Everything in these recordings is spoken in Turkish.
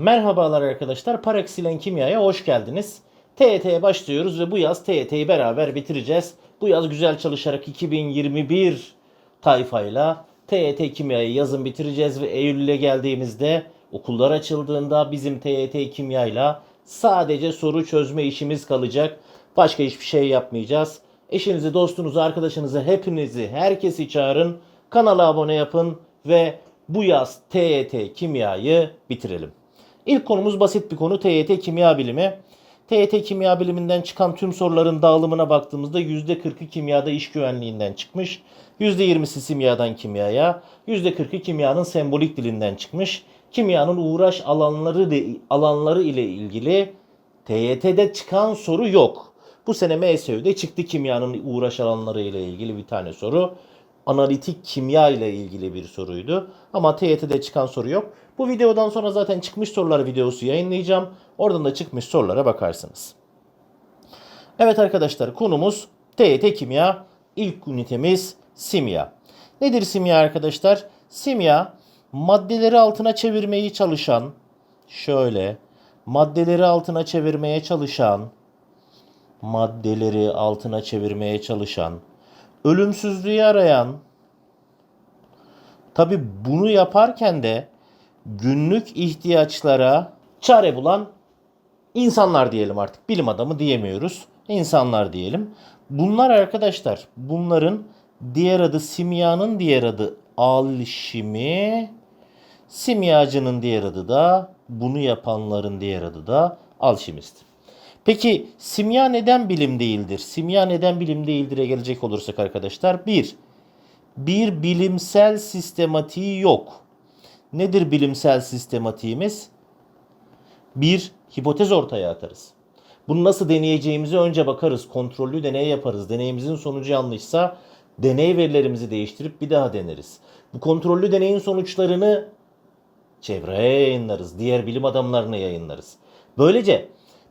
Merhabalar arkadaşlar. Paraksilen Kimya'ya hoş geldiniz. TET'ye başlıyoruz ve bu yaz TET'yi beraber bitireceğiz. Bu yaz güzel çalışarak 2021 tayfayla TET Kimya'yı yazın bitireceğiz ve Eylül'e geldiğimizde okullar açıldığında bizim TET Kimya'yla sadece soru çözme işimiz kalacak. Başka hiçbir şey yapmayacağız. Eşinizi, dostunuzu, arkadaşınızı, hepinizi, herkesi çağırın. Kanala abone yapın ve bu yaz TET Kimya'yı bitirelim. İlk konumuz basit bir konu TYT Kimya Bilimi. TYT Kimya Biliminden çıkan tüm soruların dağılımına baktığımızda %40'ı kimyada iş güvenliğinden çıkmış. %20'si simyadan kimyaya, %40'ı kimyanın sembolik dilinden çıkmış. Kimyanın uğraş alanları de, alanları ile ilgili TYT'de çıkan soru yok. Bu sene MSÜ'de çıktı kimyanın uğraş alanları ile ilgili bir tane soru. Analitik kimya ile ilgili bir soruydu. Ama TYT'de çıkan soru yok. Bu videodan sonra zaten çıkmış sorular videosu yayınlayacağım. Oradan da çıkmış sorulara bakarsınız. Evet arkadaşlar konumuz TYT kimya. İlk ünitemiz simya. Nedir simya arkadaşlar? Simya maddeleri altına çevirmeyi çalışan şöyle maddeleri altına çevirmeye çalışan maddeleri altına çevirmeye çalışan ölümsüzlüğü arayan tabi bunu yaparken de günlük ihtiyaçlara çare bulan insanlar diyelim artık. Bilim adamı diyemiyoruz. İnsanlar diyelim. Bunlar arkadaşlar bunların diğer adı simyanın diğer adı alşimi. Simyacının diğer adı da bunu yapanların diğer adı da alşimist. Peki simya neden bilim değildir? Simya neden bilim değildir'e gelecek olursak arkadaşlar. Bir, bir bilimsel sistematiği yok. Nedir bilimsel sistematiğimiz? Bir, hipotez ortaya atarız. Bunu nasıl deneyeceğimizi önce bakarız. Kontrollü deney yaparız. Deneyimizin sonucu yanlışsa deney verilerimizi değiştirip bir daha deneriz. Bu kontrollü deneyin sonuçlarını çevreye yayınlarız. Diğer bilim adamlarına yayınlarız. Böylece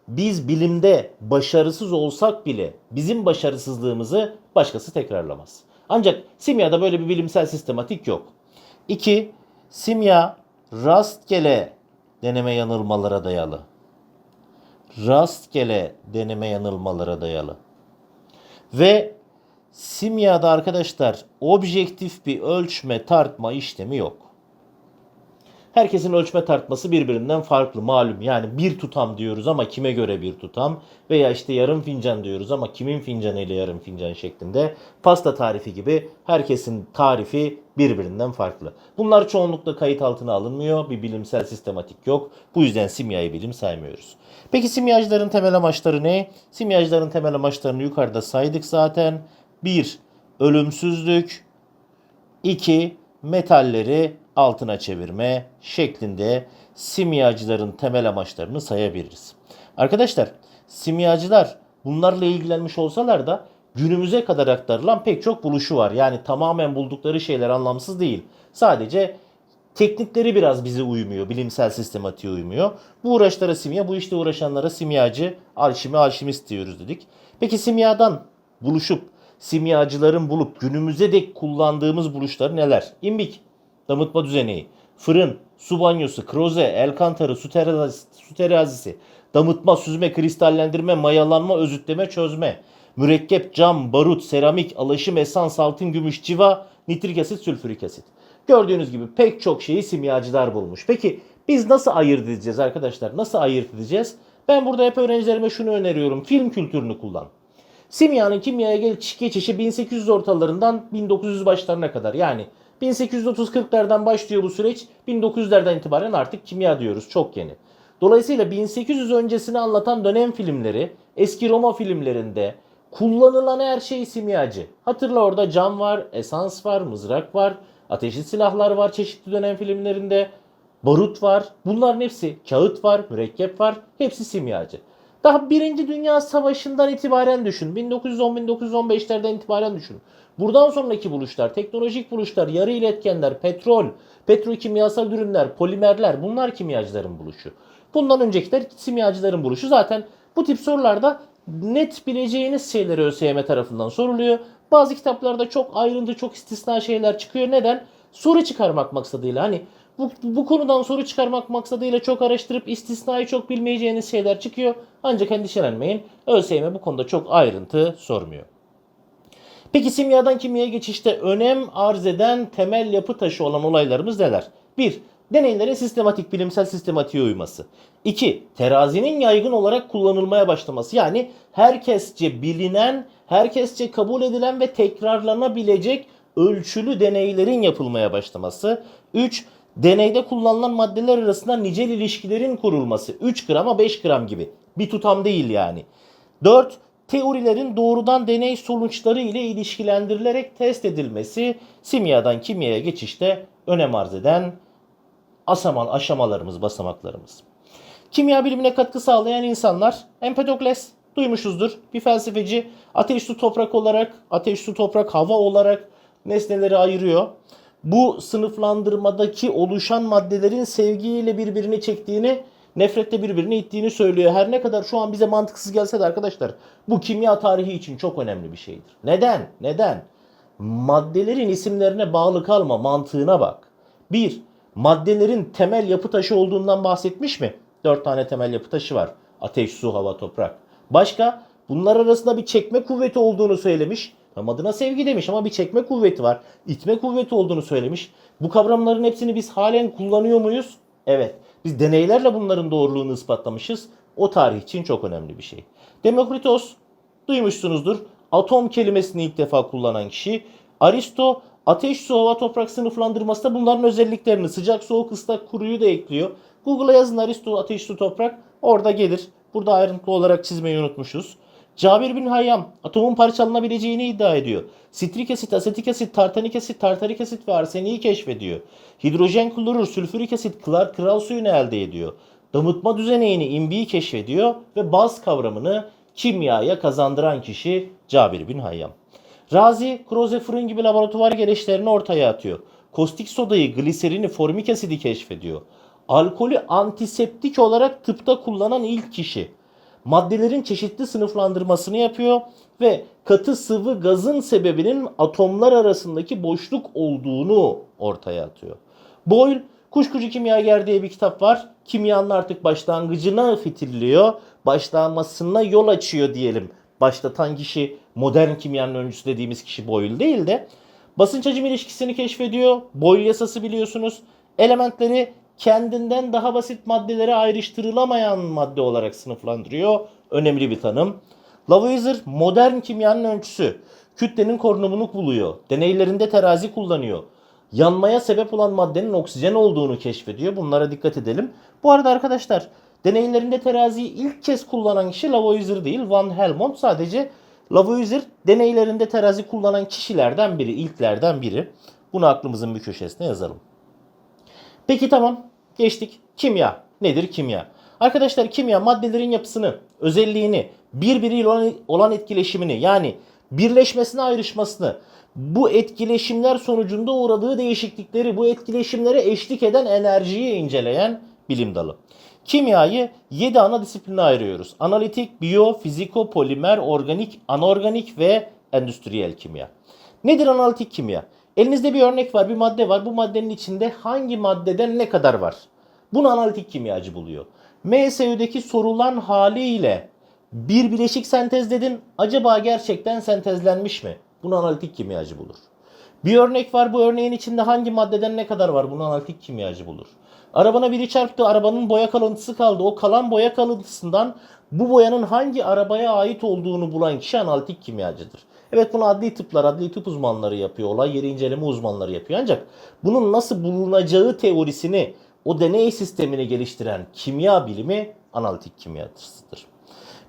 biz bilimde başarısız olsak bile bizim başarısızlığımızı başkası tekrarlamaz. Ancak simyada böyle bir bilimsel sistematik yok. 2. Simya rastgele deneme yanılmalara dayalı. Rastgele deneme yanılmalara dayalı. Ve simyada arkadaşlar objektif bir ölçme tartma işlemi yok. Herkesin ölçme tartması birbirinden farklı malum. Yani bir tutam diyoruz ama kime göre bir tutam veya işte yarım fincan diyoruz ama kimin fincanı ile yarım fincan şeklinde pasta tarifi gibi herkesin tarifi birbirinden farklı. Bunlar çoğunlukla kayıt altına alınmıyor. Bir bilimsel sistematik yok. Bu yüzden simyayı bilim saymıyoruz. Peki simyacıların temel amaçları ne? Simyacıların temel amaçlarını yukarıda saydık zaten. 1. Ölümsüzlük 2. Metalleri altına çevirme şeklinde simyacıların temel amaçlarını sayabiliriz. Arkadaşlar simyacılar bunlarla ilgilenmiş olsalar da günümüze kadar aktarılan pek çok buluşu var. Yani tamamen buldukları şeyler anlamsız değil. Sadece teknikleri biraz bize uymuyor. Bilimsel sistematiğe uymuyor. Bu uğraşlara simya, bu işte uğraşanlara simyacı, alşimi, alşimist diyoruz dedik. Peki simyadan buluşup simyacıların bulup günümüze dek kullandığımız buluşlar neler? İmbik, damıtma düzeneği, fırın, su banyosu, kroze, el kantarı, su terazisi, su terazisi, damıtma, süzme, kristallendirme, mayalanma, özütleme, çözme, mürekkep, cam, barut, seramik, alaşım, esans, altın, gümüş, civa, nitrik asit, sülfürik asit. Gördüğünüz gibi pek çok şeyi simyacılar bulmuş. Peki biz nasıl ayırt edeceğiz arkadaşlar? Nasıl ayırt edeceğiz? Ben burada hep öğrencilerime şunu öneriyorum. Film kültürünü kullan. Simyanın kimyaya geçişi 1800 ortalarından 1900 başlarına kadar. Yani 1830-40'lardan başlıyor bu süreç. 1900'lerden itibaren artık kimya diyoruz. Çok yeni. Dolayısıyla 1800 öncesini anlatan dönem filmleri eski Roma filmlerinde kullanılan her şey simyacı. Hatırla orada cam var, esans var, mızrak var, ateşli silahlar var çeşitli dönem filmlerinde. Barut var. Bunların hepsi kağıt var, mürekkep var. Hepsi simyacı. Daha Birinci Dünya Savaşı'ndan itibaren düşün. 1910-1915'lerden itibaren düşün. Buradan sonraki buluşlar, teknolojik buluşlar, yarı iletkenler, petrol, petrokimyasal ürünler, polimerler bunlar kimyacıların buluşu. Bundan öncekiler simyacıların buluşu. Zaten bu tip sorularda net bileceğiniz şeyleri ÖSYM tarafından soruluyor. Bazı kitaplarda çok ayrıntı, çok istisna şeyler çıkıyor. Neden? Soru çıkarmak maksadıyla. Hani Bu, bu konudan soru çıkarmak maksadıyla çok araştırıp istisnai çok bilmeyeceğiniz şeyler çıkıyor. Ancak endişelenmeyin. ÖSYM bu konuda çok ayrıntı sormuyor. Peki simyadan kimyaya geçişte önem arz eden temel yapı taşı olan olaylarımız neler? 1. Deneylerin sistematik bilimsel sistematiğe uyması. 2. Terazinin yaygın olarak kullanılmaya başlaması. Yani herkesçe bilinen, herkesçe kabul edilen ve tekrarlanabilecek ölçülü deneylerin yapılmaya başlaması. 3. Deneyde kullanılan maddeler arasında nicel ilişkilerin kurulması. 3 grama 5 gram gibi. Bir tutam değil yani. 4. Teorilerin doğrudan deney sonuçları ile ilişkilendirilerek test edilmesi simyadan kimyaya geçişte önem arz eden asaman aşamalarımız, basamaklarımız. Kimya bilimine katkı sağlayan insanlar Empedokles duymuşuzdur. Bir felsefeci ateş su toprak olarak, ateş su toprak hava olarak nesneleri ayırıyor. Bu sınıflandırmadaki oluşan maddelerin sevgiyle birbirini çektiğini, nefretle birbirini ittiğini söylüyor. Her ne kadar şu an bize mantıksız gelse de arkadaşlar bu kimya tarihi için çok önemli bir şeydir. Neden? Neden? Maddelerin isimlerine bağlı kalma mantığına bak. Bir, maddelerin temel yapı taşı olduğundan bahsetmiş mi? Dört tane temel yapı taşı var. Ateş, su, hava, toprak. Başka? Bunlar arasında bir çekme kuvveti olduğunu söylemiş. Tam adına sevgi demiş ama bir çekme kuvveti var. İtme kuvveti olduğunu söylemiş. Bu kavramların hepsini biz halen kullanıyor muyuz? Evet. Biz deneylerle bunların doğruluğunu ispatlamışız. O tarih için çok önemli bir şey. Demokritos duymuşsunuzdur. Atom kelimesini ilk defa kullanan kişi. Aristo ateş, su, hava, toprak sınıflandırmasında bunların özelliklerini sıcak, soğuk, ıslak, kuruyu da ekliyor. Google'a yazın Aristo, ateş, su, toprak. Orada gelir. Burada ayrıntılı olarak çizmeyi unutmuşuz. Cabir bin Hayyam atomun parçalanabileceğini iddia ediyor. Sitrik asit, asetik asit, tartanik asit, tartarik asit ve arseniyi keşfediyor. Hidrojen klorür, sülfürik asit, klar, kral suyunu elde ediyor. Damıtma düzeneyini, imbiyi keşfediyor ve baz kavramını kimyaya kazandıran kişi Cabir bin Hayyam. Razi, kroze fırın gibi laboratuvar gereçlerini ortaya atıyor. Kostik sodayı, gliserini, formik asidi keşfediyor. Alkolü antiseptik olarak tıpta kullanan ilk kişi. Maddelerin çeşitli sınıflandırmasını yapıyor ve katı sıvı gazın sebebinin atomlar arasındaki boşluk olduğunu ortaya atıyor. Boyle, Kuşkucu Kimyager diye bir kitap var. Kimyanın artık başlangıcına fitilliyor. Başlamasına yol açıyor diyelim. Başlatan kişi modern kimyanın öncüsü dediğimiz kişi Boyle değil de basınç hacim ilişkisini keşfediyor. Boyle yasası biliyorsunuz. Elementleri kendinden daha basit maddelere ayrıştırılamayan madde olarak sınıflandırıyor. Önemli bir tanım. Lavoisier modern kimyanın öncüsü. Kütlenin korunumunu buluyor. Deneylerinde terazi kullanıyor. Yanmaya sebep olan maddenin oksijen olduğunu keşfediyor. Bunlara dikkat edelim. Bu arada arkadaşlar deneylerinde teraziyi ilk kez kullanan kişi Lavoisier değil Van Helmont. Sadece Lavoisier deneylerinde terazi kullanan kişilerden biri, ilklerden biri. Bunu aklımızın bir köşesine yazalım. Peki tamam geçtik. Kimya. Nedir kimya? Arkadaşlar kimya maddelerin yapısını, özelliğini, birbiriyle olan- olan etkileşimini yani birleşmesine ayrışmasını, bu etkileşimler sonucunda uğradığı değişiklikleri, bu etkileşimlere eşlik eden enerjiyi inceleyen bilim dalı. Kimyayı 7 ana disipline ayırıyoruz. Analitik, biyo, fiziko, polimer, organik, anorganik ve endüstriyel kimya. Nedir analitik kimya? Elinizde bir örnek var, bir madde var. Bu maddenin içinde hangi maddeden ne kadar var? Bunu analitik kimyacı buluyor. MSÜ'deki sorulan haliyle bir bileşik sentezledin. Acaba gerçekten sentezlenmiş mi? Bunu analitik kimyacı bulur. Bir örnek var. Bu örneğin içinde hangi maddeden ne kadar var? Bunu analitik kimyacı bulur. Arabana biri çarptı. Arabanın boya kalıntısı kaldı. O kalan boya kalıntısından bu boyanın hangi arabaya ait olduğunu bulan kişi analitik kimyacıdır. Evet bunu adli tıplar, adli tıp uzmanları yapıyor. Olay yeri inceleme uzmanları yapıyor. Ancak bunun nasıl bulunacağı teorisini, o deney sistemini geliştiren kimya bilimi analitik kimyasıdır.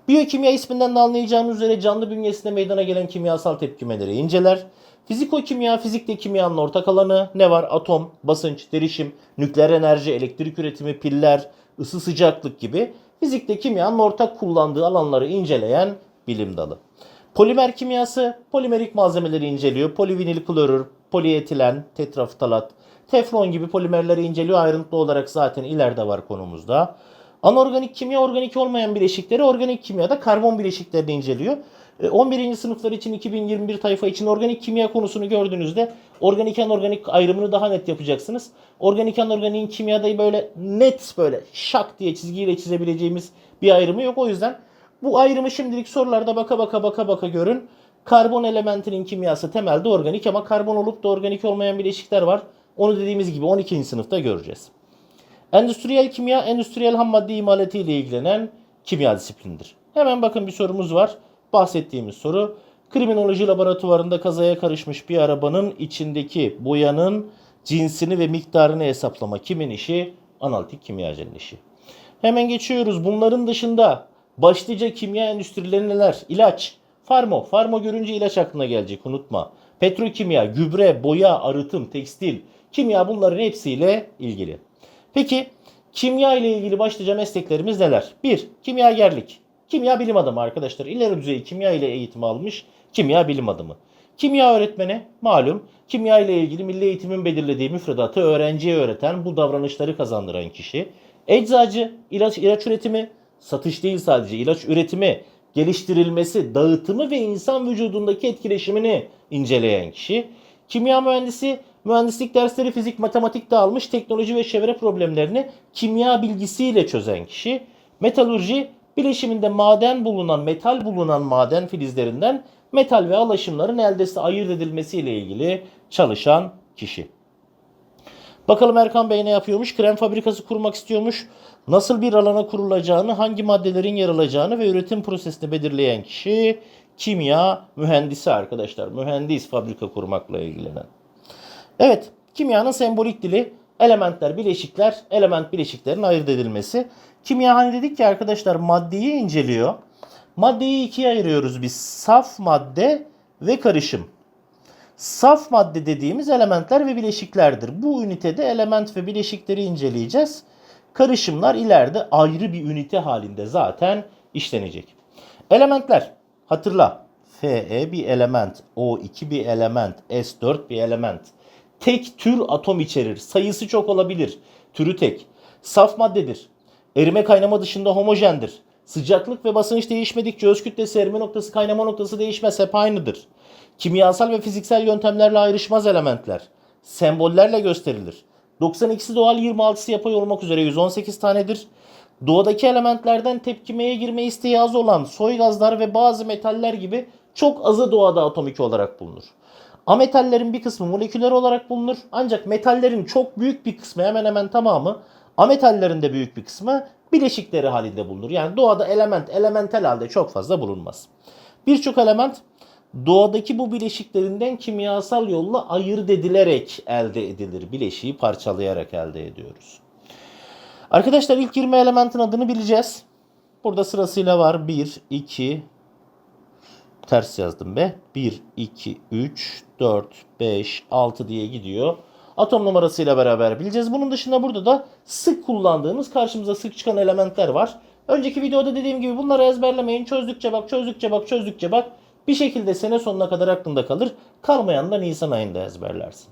Biyokimya isminden de anlayacağınız üzere canlı bünyesinde meydana gelen kimyasal tepkimeleri inceler. Fizikokimya, fizikte kimyanın ortak alanı ne var? Atom, basınç, derişim, nükleer enerji, elektrik üretimi, piller, ısı sıcaklık gibi fizikte kimyanın ortak kullandığı alanları inceleyen bilim dalı. Polimer kimyası polimerik malzemeleri inceliyor. Polivinil klorür, polietilen, tetraftalat, teflon gibi polimerleri inceliyor. Ayrıntılı olarak zaten ileride var konumuzda. Anorganik kimya organik olmayan bileşikleri, organik kimyada karbon bileşiklerini inceliyor. E, 11. sınıflar için 2021 tayfa için organik kimya konusunu gördüğünüzde Organik anorganik ayrımını daha net yapacaksınız. Organik anorganiğin kimyada böyle net böyle şak diye çizgiyle çizebileceğimiz bir ayrımı yok. O yüzden bu ayrımı şimdilik sorularda baka baka baka baka görün. Karbon elementinin kimyası temelde organik ama karbon olup da organik olmayan bileşikler var. Onu dediğimiz gibi 12. sınıfta göreceğiz. Endüstriyel kimya, endüstriyel ham madde imalatı ile ilgilenen kimya disiplinidir. Hemen bakın bir sorumuz var. Bahsettiğimiz soru. Kriminoloji laboratuvarında kazaya karışmış bir arabanın içindeki boyanın cinsini ve miktarını hesaplama kimin işi? Analitik kimyacının işi. Hemen geçiyoruz. Bunların dışında başlıca kimya endüstrileri neler? İlaç, farmo. Farmo görünce ilaç aklına gelecek unutma. Petrokimya, gübre, boya, arıtım, tekstil. Kimya bunların hepsiyle ilgili. Peki kimya ile ilgili başlıca mesleklerimiz neler? 1. Kimyagerlik. Kimya bilim adamı arkadaşlar. İleri düzey kimya ile eğitim almış kimya bilim adamı. Kimya öğretmeni malum kimya ile ilgili milli eğitimin belirlediği müfredatı öğrenciye öğreten bu davranışları kazandıran kişi. Eczacı ilaç ilaç üretimi satış değil sadece ilaç üretimi geliştirilmesi, dağıtımı ve insan vücudundaki etkileşimini inceleyen kişi. Kimya mühendisi mühendislik dersleri fizik, matematik de almış, teknoloji ve çevre problemlerini kimya bilgisiyle çözen kişi. Metalurji bileşiminde maden bulunan, metal bulunan maden filizlerinden metal ve alaşımların eldesi ayırt edilmesiyle ilgili çalışan kişi. Bakalım Erkan Bey ne yapıyormuş? Krem fabrikası kurmak istiyormuş. Nasıl bir alana kurulacağını, hangi maddelerin yer alacağını ve üretim prosesini belirleyen kişi kimya mühendisi arkadaşlar. Mühendis fabrika kurmakla ilgilenen. Evet, kimyanın sembolik dili elementler, bileşikler, element bileşiklerin ayırt edilmesi. Kimya hani dedik ki arkadaşlar maddeyi inceliyor. Maddeyi ikiye ayırıyoruz biz. Saf madde ve karışım. Saf madde dediğimiz elementler ve bileşiklerdir. Bu ünitede element ve bileşikleri inceleyeceğiz. Karışımlar ileride ayrı bir ünite halinde zaten işlenecek. Elementler hatırla. Fe bir element, O2 bir element, S4 bir element. Tek tür atom içerir. Sayısı çok olabilir. Türü tek. Saf maddedir. Erime kaynama dışında homojendir. Sıcaklık ve basınç değişmedikçe öz kütlesi, erime noktası, kaynama noktası değişmez. Hep aynıdır. Kimyasal ve fiziksel yöntemlerle ayrışmaz elementler. Sembollerle gösterilir. 92'si doğal 26'sı yapay olmak üzere 118 tanedir. Doğadaki elementlerden tepkimeye girme isteği az olan soy gazlar ve bazı metaller gibi çok azı doğada atomik olarak bulunur. Ametallerin bir kısmı moleküler olarak bulunur. Ancak metallerin çok büyük bir kısmı hemen hemen tamamı ametallerin de büyük bir kısmı bileşikleri halinde bulunur. Yani doğada element elementel halde çok fazla bulunmaz. Birçok element doğadaki bu bileşiklerinden kimyasal yolla ayırt edilerek elde edilir. Bileşiği parçalayarak elde ediyoruz. Arkadaşlar ilk 20 elementin adını bileceğiz. Burada sırasıyla var. 1, 2, ters yazdım be. 1, 2, 3, 4, 5, 6 diye gidiyor. Atom numarasıyla beraber bileceğiz. Bunun dışında burada da sık kullandığımız karşımıza sık çıkan elementler var. Önceki videoda dediğim gibi bunları ezberlemeyin. Çözdükçe bak, çözdükçe bak, çözdükçe bak. Bir şekilde sene sonuna kadar aklında kalır. Kalmayan da Nisan ayında ezberlersin.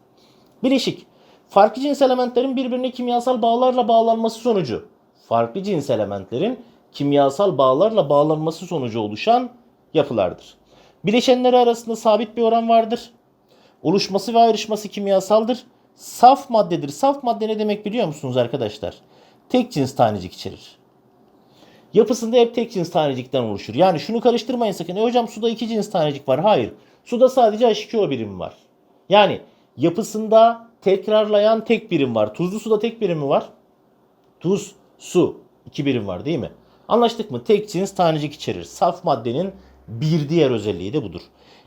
Bileşik. Farklı cins elementlerin birbirine kimyasal bağlarla bağlanması sonucu. Farklı cins elementlerin kimyasal bağlarla bağlanması sonucu oluşan yapılardır. Bileşenleri arasında sabit bir oran vardır. Oluşması ve ayrışması kimyasaldır. Saf maddedir. Saf madde ne demek biliyor musunuz arkadaşlar? Tek cins tanecik içerir. Yapısında hep tek cins tanecikten oluşur. Yani şunu karıştırmayın sakın. E hocam suda iki cins tanecik var. Hayır. Suda sadece H2O birimi var. Yani yapısında tekrarlayan tek birim var. Tuzlu suda tek birim mi var? Tuz, su. iki birim var değil mi? Anlaştık mı? Tek cins tanecik içerir. Saf maddenin bir diğer özelliği de budur.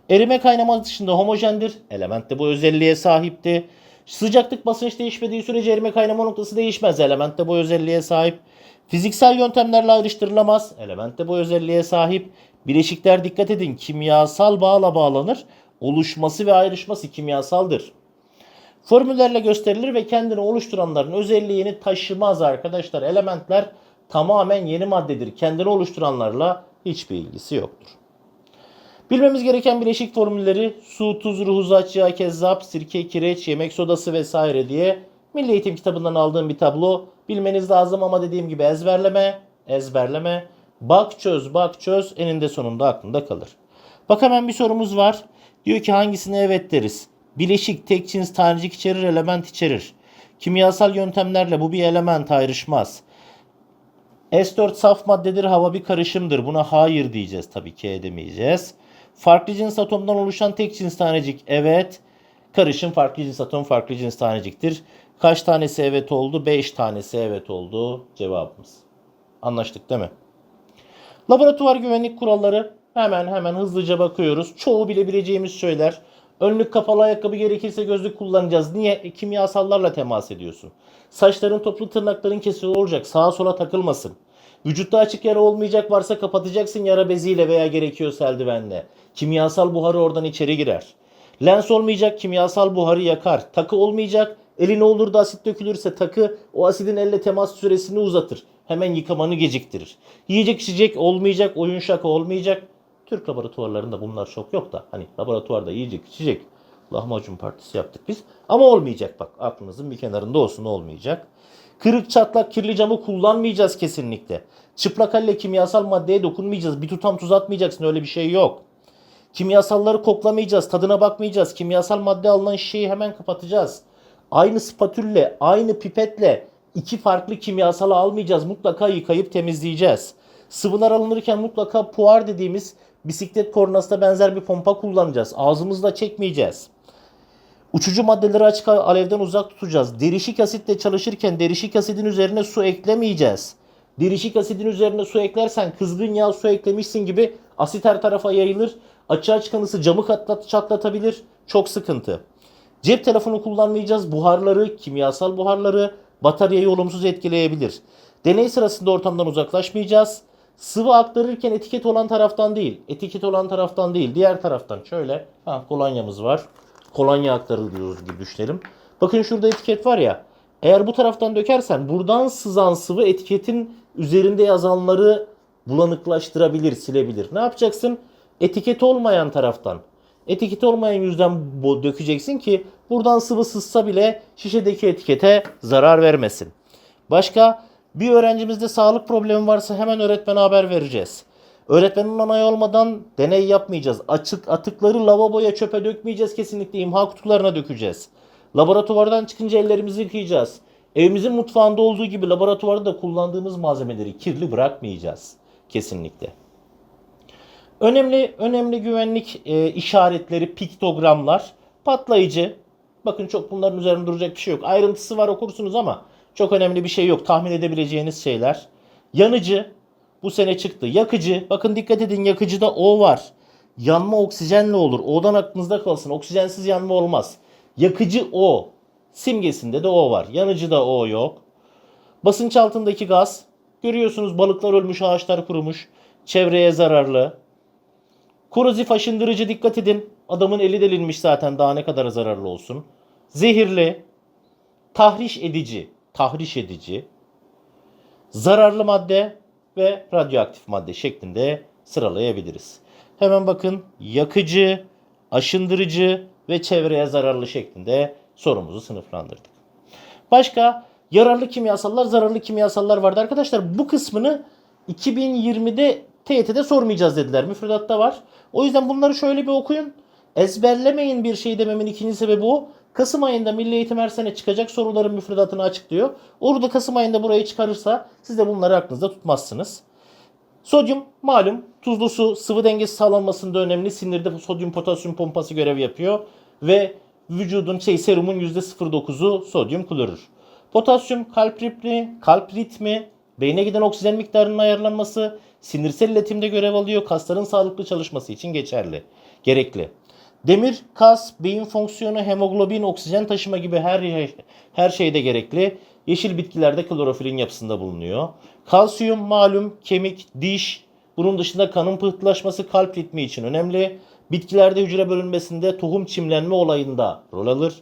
Erime kaynama dışında homojendir. Element de bu özelliğe sahipti. Sıcaklık basınç değişmediği sürece erime kaynama noktası değişmez. Element de bu özelliğe sahip. Fiziksel yöntemlerle ayrıştırılamaz. Element de bu özelliğe sahip. Bileşikler dikkat edin kimyasal bağla bağlanır. Oluşması ve ayrışması kimyasaldır. Formüllerle gösterilir ve kendini oluşturanların özelliğini taşımaz arkadaşlar. Elementler tamamen yeni maddedir. Kendini oluşturanlarla hiçbir ilgisi yoktur. Bilmemiz gereken bileşik formülleri su, tuz, ruhuzat, yağ, kezzap, sirke, kireç, yemek sodası vesaire diye Milli Eğitim kitabından aldığım bir tablo. Bilmeniz lazım ama dediğim gibi ezberleme, ezberleme. Bak çöz, bak çöz eninde sonunda aklında kalır. Bak hemen bir sorumuz var. Diyor ki hangisine evet deriz? Bileşik, tek cins tanecik içerir, element içerir. Kimyasal yöntemlerle bu bir element ayrışmaz. S4 saf maddedir, hava bir karışımdır. Buna hayır diyeceğiz tabii ki edemeyeceğiz. Farklı cins atomdan oluşan tek cins tanecik evet. Karışım farklı cins atom farklı cins taneciktir. Kaç tanesi evet oldu? 5 tanesi evet oldu cevabımız. Anlaştık değil mi? Laboratuvar güvenlik kuralları hemen hemen hızlıca bakıyoruz. Çoğu bilebileceğimiz şeyler. Önlük kapalı ayakkabı gerekirse gözlük kullanacağız. Niye? E, kimyasallarla temas ediyorsun. Saçların toplu tırnakların kesili olacak. Sağa sola takılmasın. Vücutta açık yara olmayacak varsa kapatacaksın yara beziyle veya gerekiyorsa eldivenle. Kimyasal buharı oradan içeri girer. Lens olmayacak kimyasal buharı yakar. Takı olmayacak eline olur da asit dökülürse takı o asidin elle temas süresini uzatır. Hemen yıkamanı geciktirir. Yiyecek içecek olmayacak oyun şaka olmayacak. Türk laboratuvarlarında bunlar çok yok da hani laboratuvarda yiyecek içecek lahmacun partisi yaptık biz. Ama olmayacak bak aklınızın bir kenarında olsun olmayacak. Kırık çatlak kirli camı kullanmayacağız kesinlikle. Çıplak elle kimyasal maddeye dokunmayacağız. Bir tutam tuz atmayacaksın öyle bir şey yok. Kimyasalları koklamayacağız, tadına bakmayacağız. Kimyasal madde alınan şişeyi hemen kapatacağız. Aynı spatülle, aynı pipetle iki farklı kimyasalı almayacağız. Mutlaka yıkayıp temizleyeceğiz. Sıvılar alınırken mutlaka puar dediğimiz bisiklet kornasına benzer bir pompa kullanacağız. Ağzımızla çekmeyeceğiz. Uçucu maddeleri açık alevden uzak tutacağız. Derişik asitle çalışırken derişik asidin üzerine su eklemeyeceğiz. Derişik asidin üzerine su eklersen kızgın yağ su eklemişsin gibi asit her tarafa yayılır. Açığa çıkan ısı camı katlat, çatlatabilir. Çok sıkıntı. Cep telefonu kullanmayacağız. Buharları, kimyasal buharları bataryayı olumsuz etkileyebilir. Deney sırasında ortamdan uzaklaşmayacağız. Sıvı aktarırken etiket olan taraftan değil. Etiket olan taraftan değil. Diğer taraftan şöyle. Ha, kolonyamız var. Kolonya aktarılıyoruz gibi düşünelim. Bakın şurada etiket var ya. Eğer bu taraftan dökersen buradan sızan sıvı etiketin üzerinde yazanları bulanıklaştırabilir, silebilir. Ne yapacaksın? Etiket olmayan taraftan. Etiket olmayan yüzden dökeceksin ki buradan sıvı sızsa bile şişedeki etikete zarar vermesin. Başka bir öğrencimizde sağlık problemi varsa hemen öğretmene haber vereceğiz. Öğretmenin onayı olmadan deney yapmayacağız. Açık atıkları lavaboya çöpe dökmeyeceğiz kesinlikle imha kutularına dökeceğiz. Laboratuvardan çıkınca ellerimizi yıkayacağız. Evimizin mutfağında olduğu gibi laboratuvarda da kullandığımız malzemeleri kirli bırakmayacağız kesinlikle. Önemli önemli güvenlik e, işaretleri, piktogramlar, patlayıcı. Bakın çok bunların üzerinde duracak bir şey yok. Ayrıntısı var okursunuz ama çok önemli bir şey yok. Tahmin edebileceğiniz şeyler. Yanıcı bu sene çıktı. Yakıcı bakın dikkat edin yakıcıda O var. Yanma oksijenle olur. O'dan aklınızda kalsın. Oksijensiz yanma olmaz. Yakıcı O. Simgesinde de O var. Yanıcıda O yok. Basınç altındaki gaz. Görüyorsunuz balıklar ölmüş, ağaçlar kurumuş. Çevreye zararlı. Korozif aşındırıcı dikkat edin. Adamın eli delinmiş zaten daha ne kadar zararlı olsun. Zehirli. Tahriş edici. Tahriş edici. Zararlı madde ve radyoaktif madde şeklinde sıralayabiliriz. Hemen bakın yakıcı, aşındırıcı ve çevreye zararlı şeklinde sorumuzu sınıflandırdık. Başka yararlı kimyasallar, zararlı kimyasallar vardı. Arkadaşlar bu kısmını 2020'de TYT'de sormayacağız dediler. Müfredatta var. O yüzden bunları şöyle bir okuyun. Ezberlemeyin bir şey dememin ikinci sebebi o. Kasım ayında Milli Eğitim her sene çıkacak soruların müfredatını açıklıyor. Orada Kasım ayında burayı çıkarırsa siz de bunları aklınızda tutmazsınız. Sodyum malum tuzlu su sıvı dengesi sağlanmasında önemli. Sinirde sodyum potasyum pompası görev yapıyor ve vücudun şey serumun %0.9'u sodyum klorür. Potasyum kalp ritmi, kalp ritmi, beyne giden oksijen miktarının ayarlanması, sinirsel iletimde görev alıyor. Kasların sağlıklı çalışması için geçerli, gerekli. Demir, kas, beyin fonksiyonu, hemoglobin, oksijen taşıma gibi her her şeyde gerekli. Yeşil bitkilerde klorofilin yapısında bulunuyor. Kalsiyum malum kemik, diş, bunun dışında kanın pıhtılaşması kalp ritmi için önemli. Bitkilerde hücre bölünmesinde tohum çimlenme olayında rol alır.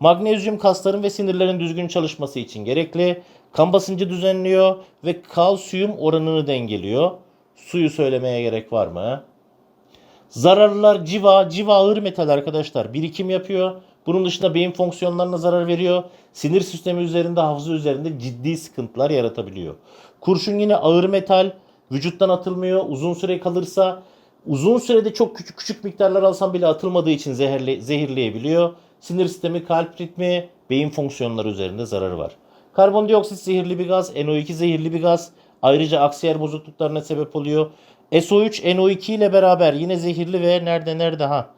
Magnezyum kasların ve sinirlerin düzgün çalışması için gerekli. Kan basıncı düzenliyor ve kalsiyum oranını dengeliyor. Suyu söylemeye gerek var mı? Zararlılar civa, civa ağır metal arkadaşlar. Birikim yapıyor. Bunun dışında beyin fonksiyonlarına zarar veriyor. Sinir sistemi üzerinde, hafıza üzerinde ciddi sıkıntılar yaratabiliyor. Kurşun yine ağır metal. Vücuttan atılmıyor. Uzun süre kalırsa uzun sürede çok küçük küçük miktarlar alsam bile atılmadığı için zehirle, zehirleyebiliyor. sinir sistemi, kalp ritmi, beyin fonksiyonları üzerinde zararı var. Karbondioksit zehirli bir gaz, NO2 zehirli bir gaz. Ayrıca aksiyer bozukluklarına sebep oluyor. SO3 NO2 ile beraber yine zehirli ve nerede nerede ha?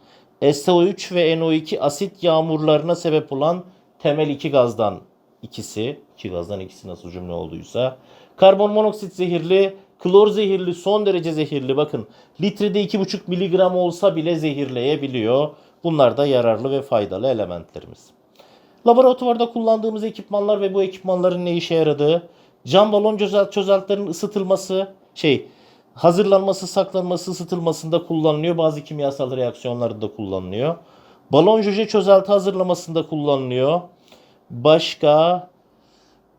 SO3 ve NO2 asit yağmurlarına sebep olan temel iki gazdan ikisi. iki gazdan ikisi nasıl cümle olduysa. Karbon monoksit zehirli, klor zehirli, son derece zehirli. Bakın litrede 2,5 miligram olsa bile zehirleyebiliyor. Bunlar da yararlı ve faydalı elementlerimiz. Laboratuvarda kullandığımız ekipmanlar ve bu ekipmanların ne işe yaradığı, cam balon çözel çözeltilerin ısıtılması, şey hazırlanması, saklanması, ısıtılmasında kullanılıyor. Bazı kimyasal reaksiyonlarında kullanılıyor. Balon jöje çözelti hazırlamasında kullanılıyor. Başka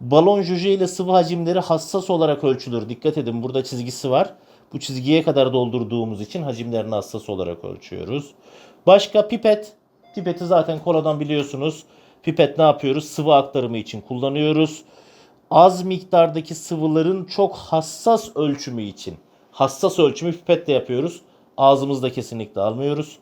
balon jöje ile sıvı hacimleri hassas olarak ölçülür. Dikkat edin burada çizgisi var. Bu çizgiye kadar doldurduğumuz için hacimlerini hassas olarak ölçüyoruz. Başka pipet. Pipeti zaten koladan biliyorsunuz. Pipet ne yapıyoruz? Sıvı aktarımı için kullanıyoruz. Az miktardaki sıvıların çok hassas ölçümü için. Hassas ölçümü pipetle yapıyoruz. Ağzımızda kesinlikle almıyoruz.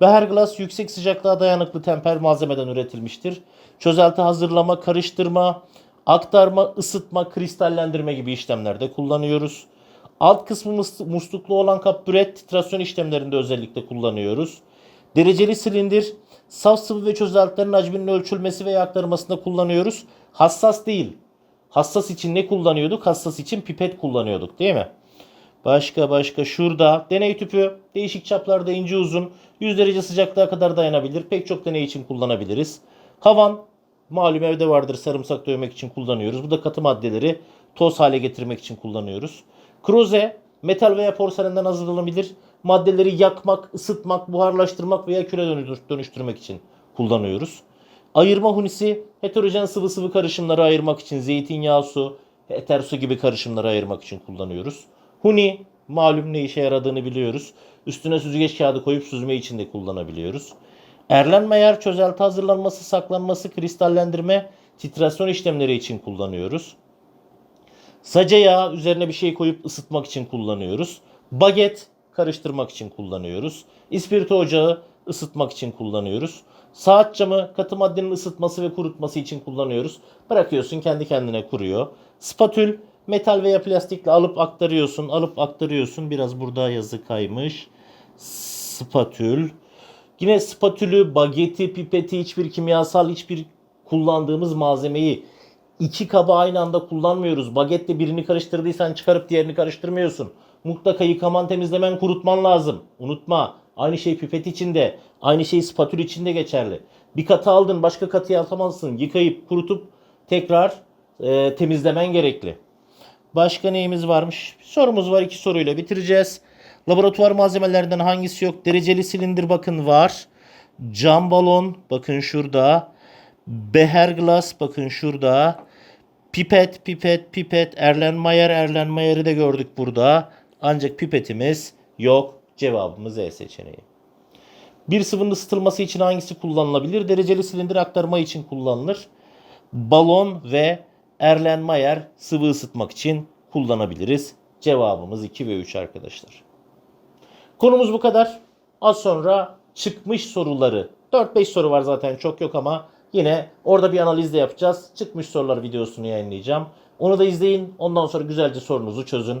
Beherglas yüksek sıcaklığa dayanıklı temper malzemeden üretilmiştir. Çözelti hazırlama, karıştırma, aktarma, ısıtma, kristallendirme gibi işlemlerde kullanıyoruz. Alt kısmı mus- musluklu olan kap büret titrasyon işlemlerinde özellikle kullanıyoruz. Dereceli silindir saf sıvı ve çözeltilerin hacminin ölçülmesi veya aktarılmasında kullanıyoruz. Hassas değil. Hassas için ne kullanıyorduk? Hassas için pipet kullanıyorduk değil mi? Başka başka şurada deney tüpü değişik çaplarda ince uzun 100 derece sıcaklığa kadar dayanabilir. Pek çok deney için kullanabiliriz. Havan malum evde vardır sarımsak dövmek için kullanıyoruz. Bu da katı maddeleri toz hale getirmek için kullanıyoruz. Kroze metal veya porselenden hazırlanabilir. Maddeleri yakmak, ısıtmak, buharlaştırmak veya küre dönüştür- dönüştürmek için kullanıyoruz. Ayırma hunisi heterojen sıvı sıvı karışımları ayırmak için zeytinyağı su, eter su gibi karışımları ayırmak için kullanıyoruz. Huni malum ne işe yaradığını biliyoruz. Üstüne süzgeç kağıdı koyup süzme için de kullanabiliyoruz. Erlenmeyer çözelti hazırlanması, saklanması, kristallendirme, titrasyon işlemleri için kullanıyoruz. Saca yağı üzerine bir şey koyup ısıtmak için kullanıyoruz. Baget karıştırmak için kullanıyoruz. İspirto ocağı ısıtmak için kullanıyoruz. Saat camı katı maddenin ısıtması ve kurutması için kullanıyoruz. Bırakıyorsun kendi kendine kuruyor. Spatül metal veya plastikle alıp aktarıyorsun. Alıp aktarıyorsun. Biraz burada yazı kaymış. Spatül. Yine spatülü, bageti, pipeti, hiçbir kimyasal, hiçbir kullandığımız malzemeyi iki kaba aynı anda kullanmıyoruz. Bagetle birini karıştırdıysan çıkarıp diğerini karıştırmıyorsun. Mutlaka yıkaman, temizlemen, kurutman lazım. Unutma. Aynı şey pipet için de, aynı şey spatül için de geçerli. Bir katı aldın, başka katıya atamazsın. Yıkayıp, kurutup tekrar e, temizlemen gerekli. Başka neyimiz varmış? Bir sorumuz var. iki soruyla bitireceğiz. Laboratuvar malzemelerinden hangisi yok? Dereceli silindir bakın var. Cam balon bakın şurada. Beherglas bakın şurada. Pipet, pipet, pipet. Erlenmeyer, Erlenmeyer'i de gördük burada. Ancak pipetimiz yok. Cevabımız E seçeneği. Bir sıvının ısıtılması için hangisi kullanılabilir? Dereceli silindir aktarma için kullanılır. Balon ve Erlenmeyer sıvı ısıtmak için kullanabiliriz. Cevabımız 2 ve 3 arkadaşlar. Konumuz bu kadar. Az sonra çıkmış soruları. 4-5 soru var zaten çok yok ama yine orada bir analiz de yapacağız. Çıkmış sorular videosunu yayınlayacağım. Onu da izleyin. Ondan sonra güzelce sorunuzu çözün.